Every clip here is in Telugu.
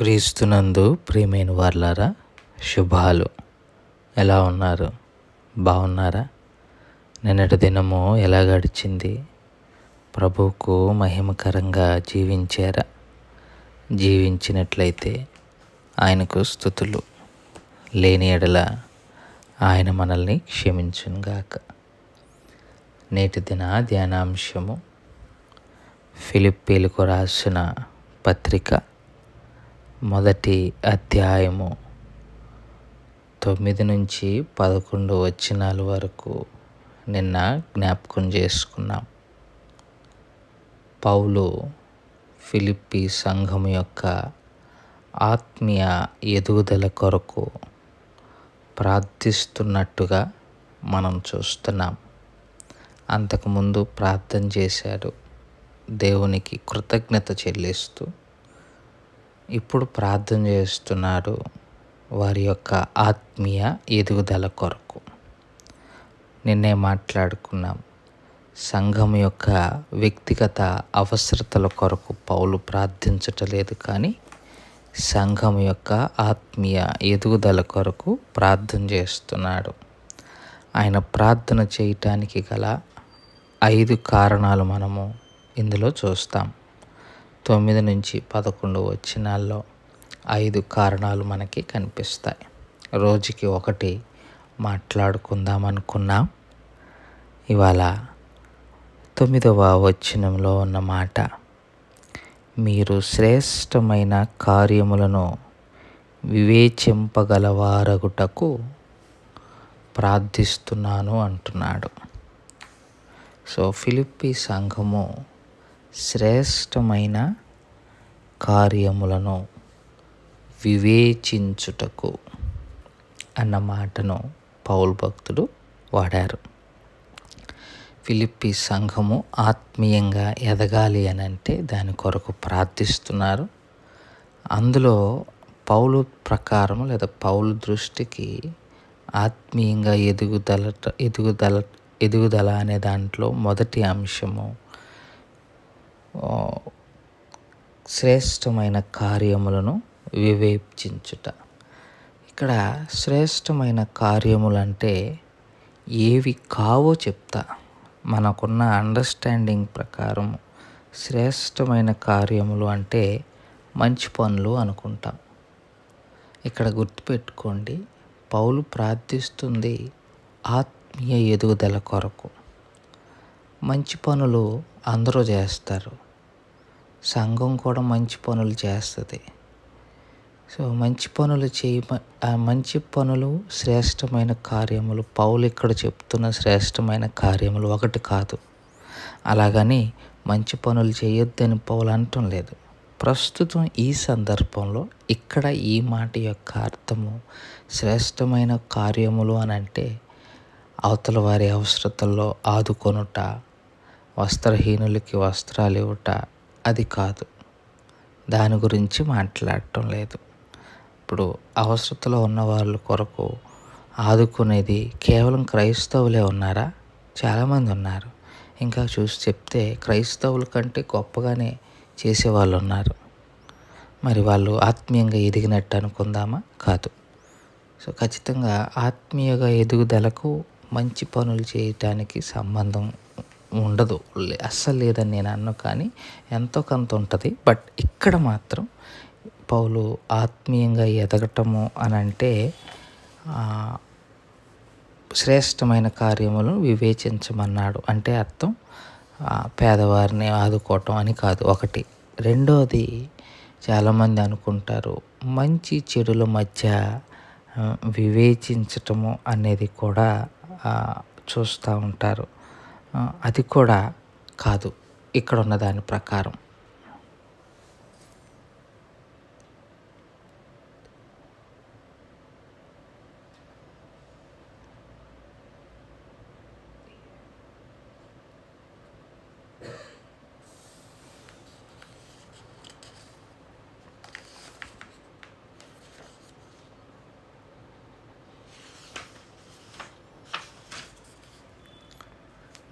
క్రీస్తునందు ప్రియమైన వార్లారా శుభాలు. ఎలా ఉన్నారు? బాగున్నారా? నిన్నటి దినము ఎలా గడిచింది? ప్రభువుకు మహిమకరంగా జీవించారా? జీవించినట్లయితే ఆయనకు స్థుతులు. లేని ఎడల ఆయన మనల్ని క్షమించునుగాక. నేటి దిన ధ్యానాంశము. ఫిలిప్పీలకు రాసిన పత్రిక మొదటి అధ్యాయము తొమ్మిది నుంచి పదకొండు వచ్చినాల వరకు నిన్న జ్ఞాపకం చేసుకున్నాం. పౌలు ఫిలిప్పి సంఘం యొక్క ఆత్మీయ ఎదుగుదల కొరకు ప్రార్థిస్తున్నట్టుగా మనం చూస్తున్నాం. అంతకుముందు ప్రార్థన చేశాడు. దేవునికి కృతజ్ఞత చెల్లిస్తూ ఇప్పుడు ప్రార్థన చేస్తున్నాడు వారి యొక్క ఆత్మీయ ఎదుగుదల కొరకు. నిన్నే మాట్లాడుకున్నాం. సంఘం యొక్క వ్యక్తిగత అవసరతల కొరకు పౌలు ప్రార్థించటలేదు కానీ సంఘం యొక్క ఆత్మీయ ఎదుగుదల కొరకు ప్రార్థన చేస్తున్నాడు. ఆయన ప్రార్థన చేయటానికి గల ఐదు కారణాలు మనము ఇందులో చూస్తాం. తొమ్మిది నుంచి పదకొండు వచ్చినాల్లో ఐదు కారణాలు మనకి కనిపిస్తాయి. రోజుకి ఒకటి మాట్లాడుకుందాం అనుకున్నాం. ఇవాళ తొమ్మిదవ వచనంలో ఉన్న మాట మీరు శ్రేష్టమైన కార్యములను వివేచింపగలవారగుటకు ప్రార్థిస్తున్నాను అంటున్నాడు. సో ఫిలిప్పి సంఘము శ్రేష్టమైన కార్యములను వివేచించుటకు అన్న మాటను పౌల్ భక్తుడు వాడారు. ఫిలిప్పి సంఘము ఆత్మీయంగా ఎదగాలి అని అంటే దాని కొరకు ప్రార్థిస్తున్నారు. అందులో పౌలు ప్రకారం లేదా పౌలు దృష్టికి ఆత్మీయంగా ఎదుగుదల ఎదుగుదల ఎదుగుదల అనే దాంట్లో మొదటి అంశము శ్రేష్టమైన కార్యములను వివేచించుట. ఇక్కడ శ్రేష్టమైన కార్యములంటే ఏవి కావో చెప్తా. మనకున్న అండర్స్టాండింగ్ ప్రకారం శ్రేష్టమైన కార్యములు అంటే మంచి పనులు అనుకుంటాం. ఇక్కడ గుర్తుపెట్టుకోండి పౌలు ప్రార్థిస్తుంది ఆత్మీయ ఎదుగుదల కొరకు. మంచి పనులు అందరూ చేస్తారు. సంఘం కూడా మంచి పనులు చేస్తుంది. సో మంచి పనులు చేయ మంచి పనులు శ్రేష్టమైన కార్యములు. పౌలు ఇక్కడ చెప్తున్న శ్రేష్టమైన కార్యములు ఒకటి కాదు. అలాగని మంచి పనులు చేయొద్దని పౌలు అంటం లేదు. ప్రస్తుతం ఈ సందర్భంలో ఇక్కడ ఈ మాట యొక్క అర్థము శ్రేష్టమైన కార్యములు అని అంటే అవతల వారి అవసరతల్లో ఆదుకొనుట వస్త్రహీనులకి వస్త్రాలు ఇవ్వట అది కాదు. దాని గురించి మాట్లాడటం లేదు. ఇప్పుడు అవసరతలో ఉన్న వాళ్ళ కొరకు ఆదుకునేది కేవలం క్రైస్తవులే ఉన్నారా? చాలామంది ఉన్నారు. ఇంకా చూసి చెప్తే క్రైస్తవుల కంటే గొప్పగానే చేసేవాళ్ళు ఉన్నారు. మరి వాళ్ళు ఆత్మీయంగా ఎదిగినట్టు అనుకుందామా? కాదు. సో ఖచ్చితంగా ఆత్మీయగా ఎదుగుదలకు మంచి పనులు చేయటానికి సంబంధం ఉండదు. అస్సలు లేదని నేను అన్ను కానీ ఎంతో కొంత ఉంటుంది. బట్ ఇక్కడ మాత్రం పౌలు ఆత్మీయంగా ఎదగటము అని అంటే శ్రేష్టమైన కార్యములను వివేచించమన్నాడు. అంటే అర్థం పేదవారిని ఆదుకోవటం అని కాదు. ఒకటి. రెండోది చాలామంది అనుకుంటారు మంచి చెడుల మధ్య వివేచించటము అనేది కూడా చూస్తూ ఉంటారు. అది కూడా కాదు. ఇక్కడ ఉన్న దాని ప్రకారం.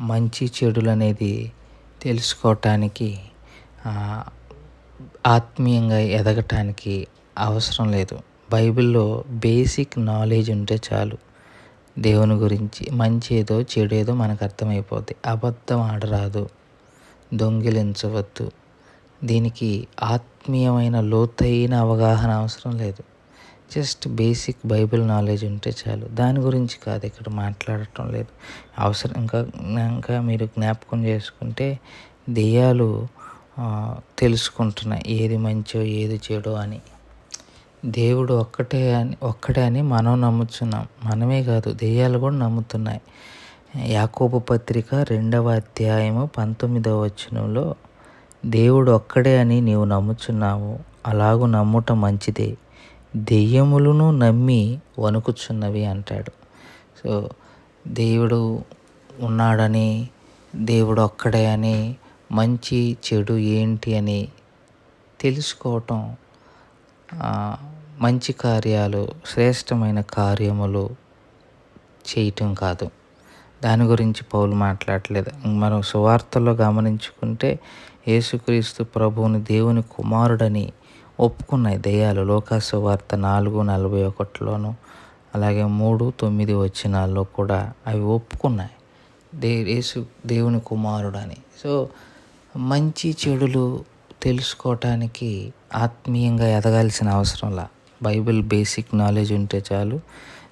మంచి చెడులు అనేది తెలుసుకోవటానికి ఆత్మీయంగా ఎదగటానికి అవసరం లేదు. బైబిల్లో బేసిక్ నాలెడ్జ్ ఉంటే చాలు. దేవుని గురించి మంచి ఏదో చెడు ఏదో మనకు అర్థమైపోద్ది. అబద్ధం ఆడరాదు. దొంగిలించవద్దు. దీనికి ఆత్మీయమైన లోతైన అవగాహన అవసరం లేదు. జస్ట్ బేసిక్ బైబిల్ నాలెడ్జ్ ఉంటే చాలు. దాని గురించి కాదు ఇక్కడ మాట్లాడటం లేదు. అవసరం ఇంకా ఇంకా మీరు జ్ఞాపకం చేసుకుంటే దెయ్యాలు తెలుసుకుంటున్నాయి. ఏది మంచో ఏది చెడో అని. దేవుడు ఒక్కటే అని ఒక్కడే అని మనం నమ్ముతున్నాం. మనమే కాదు దెయ్యాలు కూడా నమ్ముతున్నాయి. యాకోబు పత్రిక రెండవ అధ్యాయము పంతొమ్మిదవ వచనంలో దేవుడు ఒక్కడే అని నీవు నమ్ముచున్నావు. అలాగూ నమ్ముట మంచిదే. దెయ్యములను నమ్మి వణుకుచున్నవి అంటాడు. సో దేవుడు ఉన్నాడని దేవుడు ఒక్కడే అని మంచి చెడు ఏంటి అని తెలుసుకోవటం మంచి కార్యాలు శ్రేష్టమైన కార్యములు చేయటం కాదు. దాని గురించి పౌలు మాట్లాడలేదు. మనం సువార్తల్లో గమనించుకుంటే యేసుక్రీస్తు ప్రభువుని దేవుని కుమారుడని ఒప్పుకున్నాయి దెయ్యాలు. లోకాసు వార్త నాలుగు నలభై ఒకటిలోను అలాగే మూడు తొమ్మిది వచ్చినాల్లో కూడా అవి ఒప్పుకున్నాయి. దే యేసు దేవుని కుమారుడని. సో మంచి చెడులు తెలుసుకోవటానికి ఆత్మీయంగా ఎదగాల్సిన అవసరంలా బైబిల్ బేసిక్ నాలెడ్జ్ ఉంటే చాలు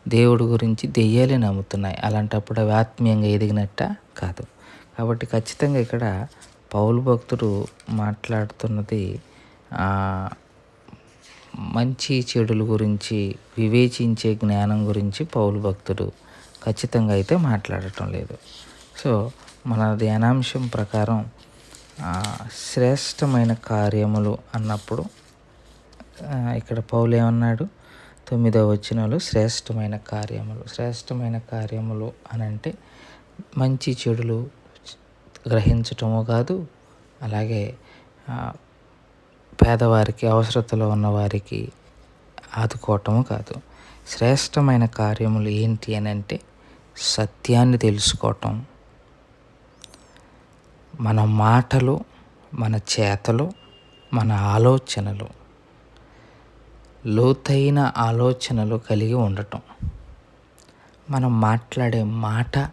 దేవుడి గురించి దెయ్యాలే నమ్ముతున్నాయి. అలాంటప్పుడు అవి ఆత్మీయంగా ఎదిగినట్ట కాదు. కాబట్టి ఖచ్చితంగా ఇక్కడ పౌలు భక్తుడు మాట్లాడుతున్నది మంచి చెడుల గురించి వివేచించే జ్ఞానం గురించి పౌలు భక్తుడు ఖచ్చితంగా అయితే మాట్లాడటం లేదు. సో మన ధ్యానాంశం ప్రకారం శ్రేష్టమైన కార్యములు అన్నప్పుడు ఇక్కడ పౌలు ఏమన్నాడు? తొమ్మిదవ వచ్చినలు శ్రేష్టమైన కార్యములు. శ్రేష్టమైన కార్యములు అని అంటే మంచి చెడులు గ్రహించటము కాదు అలాగే పేదవారికి అవసరతలో ఉన్నవారికి ఆదుకోవటము కాదు. శ్రేష్టమైన కార్యములు ఏంటి అని అంటే సత్యాన్ని తెలుసుకోవటం. మన మాటలు మన చేతలు మన ఆలోచనలు లోతైన ఆలోచనలు కలిగి ఉండటం. మనం మాట్లాడే మాట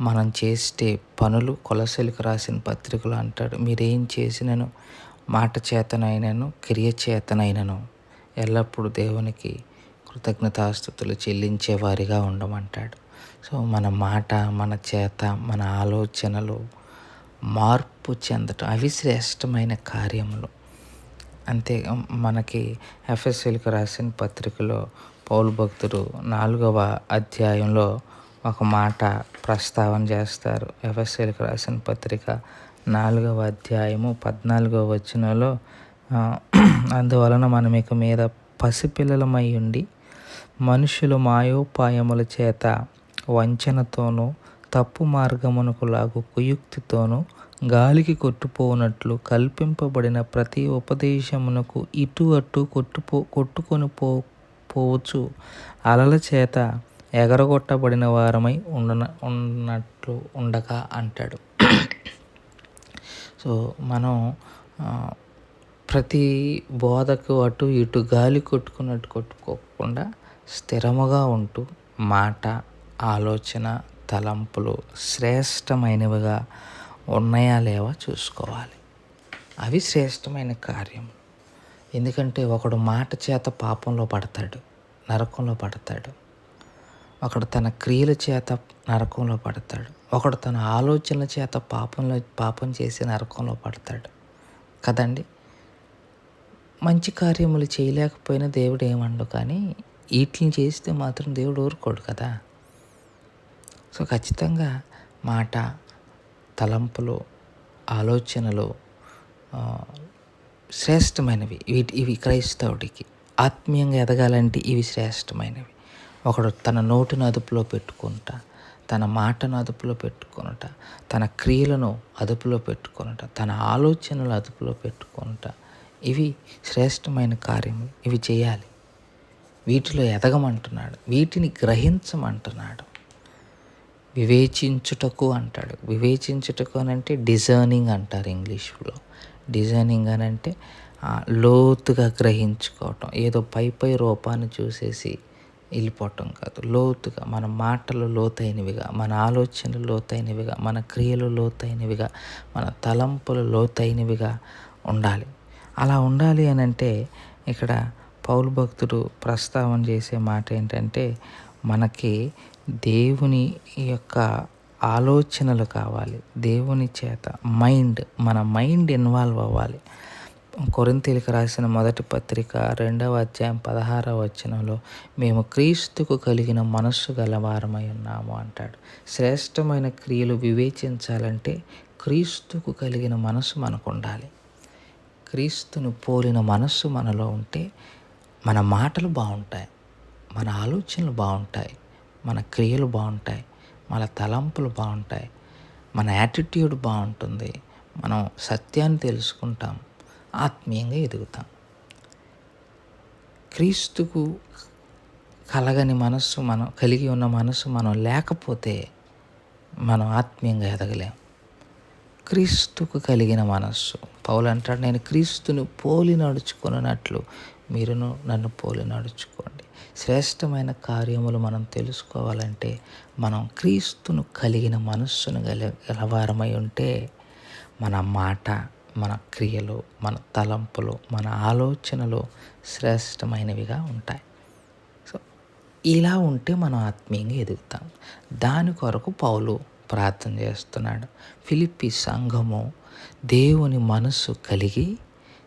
మనం చేసే పనులు కొలసలికి రాసిన పత్రికలు అంటాడు మీరేం చేసినను మాట చేతనైనను క్రియ చేతనైనను ఎల్లప్పుడూ దేవునికి కృతజ్ఞతాస్థుతులు చెల్లించేవారిగా ఉండమంటాడు. సో మన మాట మన చేత మన ఆలోచనలు మార్పు చెందటం అవి శ్రేష్టమైన కార్యములు. అంతే మనకి ఎఫ్ఎస్ఎల్కి రాసిన పత్రికలో పౌలు భక్తుడు నాలుగవ అధ్యాయంలో ఒక మాట ప్రస్తావన చేస్తారు. ఎఫ్ఎస్ఎల్కి రాసిన పత్రిక నాలుగవ అధ్యాయము పద్నాలుగవ వచనంలో అందువలన మనం ఇక మీద పసిపిల్లలమై ఉండి మనుషులు మాయోపాయముల చేత వంచనతోనూ తప్పు మార్గమునకు లాగు కుయుక్తితోనూ గాలికి కొట్టుపోనట్లు కల్పింపబడిన ప్రతి ఉపదేశమునకు ఇటు అటు కొట్టుపో కొట్టుకొని పో పోవచ్చు. అలల చేత ఎగరగొట్టబడిన వారమై ఉండన ఉన్నట్లు ఉండగా అంటాడు. సో మనం ప్రతి బోధకు అటు ఇటు గాలి కొట్టుకున్నట్టు కొట్టుకోకుండా స్థిరముగా ఉంటూ మాట ఆలోచన తలంపులు శ్రేష్టమైనవిగా ఉన్నాయా లేవా చూసుకోవాలి. అవి శ్రేష్టమైన కార్యం. ఎందుకంటే ఒకడు మాట చేత పాపంలో పడతాడు నరకంలో పడతాడు. ఒకడు తన క్రియల చేత నరకంలో పడతాడు. ఒకడు తన ఆలోచనల చేత పాపంలో పాపం చేసి నరకంలో పడతాడు. కదండి? మంచి కార్యములు చేయలేకపోయినా దేవుడు ఏమండు కానీ వీటిని చేస్తే మాత్రం దేవుడు ఊరుకోడు కదా? సో ఖచ్చితంగా మాట తలంపులు ఆలోచనలు శ్రేష్టమైనవి. వీటి ఇవి క్రైస్తవుడికి. ఆత్మీయంగా ఎదగాలంటే ఇవి శ్రేష్టమైనవి. ఒకడు తన నోటిని అదుపులో పెట్టుకుంటా తన మాటను అదుపులో పెట్టుకొనుట తన క్రియలను అదుపులో పెట్టుకొనుట తన ఆలోచనలు అదుపులో పెట్టుకొనుట ఇవి శ్రేష్టమైన కార్యములు. ఇవి చేయాలి. వీటిలో ఎదగమంటున్నాడు. వీటిని గ్రహించమంటున్నాడు. వివేచించుటకు అంటాడు. వివేచించుటకు అని అంటే డిజర్నింగ్ అంటారు ఇంగ్లీష్లో. డిజైనింగ్ అని అంటే లోతుగా గ్రహించుకోవటం. ఏదో పై పై రూపాన్ని చూసేసి వెళ్ళిపోవటం కాదు. లోతుగా మన మాటలు లోతైనవిగా మన ఆలోచనలు లోతైనవిగా మన క్రియలు లోతైనవిగా మన తలంపులు లోతైనవిగా ఉండాలి. అలా ఉండాలి అని అంటే ఇక్కడ పౌలు భక్తుడు ప్రస్తావన చేసే మాట ఏంటంటే మనకి దేవుని యొక్క ఆలోచనలు కావాలి. దేవుని చేత మైండ్ మన మైండ్ ఇన్వాల్వ్ అవ్వాలి. కొరింతీలకు రాసిన మొదటి పత్రిక రెండవ అధ్యాయం పదహారవ వచనంలో మేము క్రీస్తుకు కలిగిన మనస్సు గలవారమై ఉన్నాము అంటాడు. శ్రేష్టమైన క్రియలు వివేచించాలంటే క్రీస్తుకు కలిగిన మనస్సు మనకు ఉండాలి క్రీస్తును పోలిన మనస్సు మనలో ఉంటే మన మాటలు బాగుంటాయి మన ఆలోచనలు బాగుంటాయి మన క్రియలు బాగుంటాయి మన తలంపులు బాగుంటాయి మన యాటిట్యూడ్ బాగుంటుంది మనం సత్యాన్ని తెలుసుకుంటాం ఆత్మీయంగా ఎదుగుతాం. క్రీస్తుకు కలగని మనస్సు మనం కలిగి ఉన్న మనస్సు మనం లేకపోతే మనం ఆత్మీయంగా ఎదగలేం. క్రీస్తుకు కలిగిన మనస్సు. పౌలు అంటాడు నేను క్రీస్తును పోలి నడుచుకున్నట్లు మీరును నన్ను పోలి నడుచుకోండి. శ్రేష్టమైన కార్యములు మనం తెలుసుకోవాలంటే మనం క్రీస్తును కలిగిన మనస్సును గల గలవారమై ఉంటే మన మాట మన క్రియలు మన తలంపులు మన ఆలోచనలు శ్రేష్టమైనవిగా ఉంటాయి. సో ఇలా ఉంటే మనం ఆత్మీయంగా ఎదుగుతాం. దాని కొరకు పౌలు ప్రార్థన చేస్తున్నాడు. ఫిలిప్పి సంఘము దేవుని మనస్సు కలిగి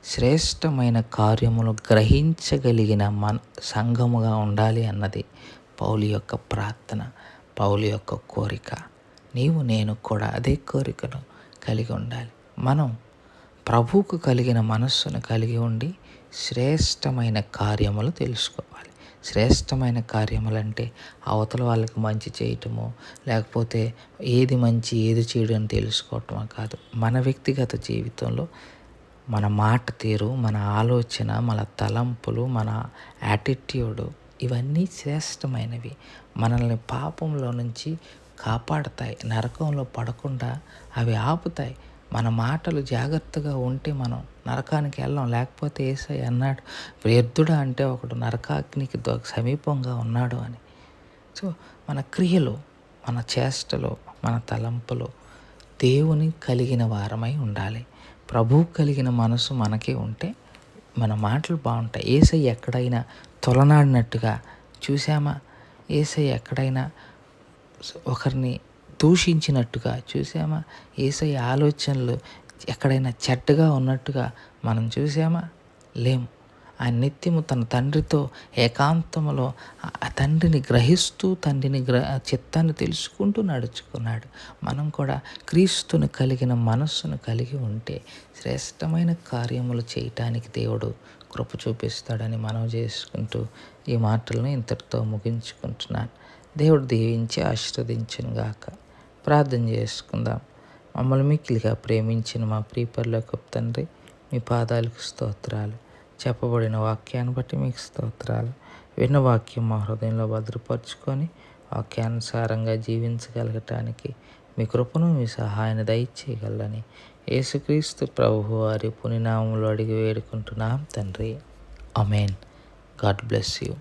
శ్రేష్టమైన కార్యములు గ్రహించగలిగిన మన సంఘముగా ఉండాలి అన్నది పౌలు యొక్క ప్రార్థన పౌలు యొక్క కోరిక. నీవు నేను కూడా అదే కోరికను కలిగి ఉండాలి. మనం ప్రభువుకు కలిగిన మనస్సును కలిగి ఉండి శ్రేష్టమైన కార్యములు తెలుసుకోవాలి. శ్రేష్టమైన కార్యములు అంటే అవతల వాళ్ళకి మంచి చేయటము లేకపోతే ఏది మంచి ఏది చేయడం అని తెలుసుకోవటమో కాదు. మన వ్యక్తిగత జీవితంలో మన మాట తీరు మన ఆలోచన మన తలంపులు మన యాటిట్యూడు ఇవన్నీ శ్రేష్టమైనవి. మనల్ని పాపంలో నుంచి కాపాడతాయి. నరకంలో పడకుండా అవి ఆపుతాయి. మన మాటలు జాగ్రత్తగా ఉంటే మనం నరకానికి వెళ్ళాం. లేకపోతే ఏసై అన్నాడు వ్యర్థుడా అంటే ఒకడు నరకాగ్నికి సమీపంగా ఉన్నాడు అని. సో మన క్రియలు మన చేష్టలు మన తలంపులు దేవుని కలిగిన వారమై ఉండాలి. ప్రభు కలిగిన మనసు మనకి ఉంటే మన మాటలు బాగుంటాయి. ఏసై ఎక్కడైనా తొలనాడినట్టుగా చూసామా ఏసై ఎక్కడైనా ఒకరిని దూషించినట్టుగా చూసామా ఏసై ఆలోచనలు ఎక్కడైనా చెడ్డగా ఉన్నట్టుగా మనం చూసామా లేము ఆ నిత్యము తన తండ్రితో ఏకాంతములో ఆ తండ్రిని గ్రహిస్తూ తండ్రిని గ్ర చిత్తాన్ని తెలుసుకుంటూ నడుచుకున్నాడు. మనం కూడా క్రీస్తును కలిగిన మనస్సును కలిగి ఉంటే శ్రేష్టమైన కార్యములు చేయటానికి దేవుడు కృప చూపిస్తాడని మనం చేసుకుంటూ ఈ మాటలను ఇంతటితో ముగించుకుంటున్నాను. దేవుడు దీవించి ఆశీర్వదించను గాక ప్రార్థన చేసుకుందాం. మమ్మల్ని మిక్కిలిగా ప్రేమించిన మా ప్రియపర్లోకి తండ్రి మీ పాదాలకు స్తోత్రాలు. చెప్పబడిన వాక్యాన్ని బట్టి మీకు స్తోత్రాలు. విన్న వాక్యం మా హృదయంలో భద్రపరుచుకొని వాక్యానుసారంగా జీవించగలగటానికి మీ కృపను మీ సహాయాన్ని దయచేయగలని యేసుక్రీస్తు ప్రభు వారి పునినామంలో అడిగి వేడుకుంటున్నాం తండ్రి. Amen God bless you.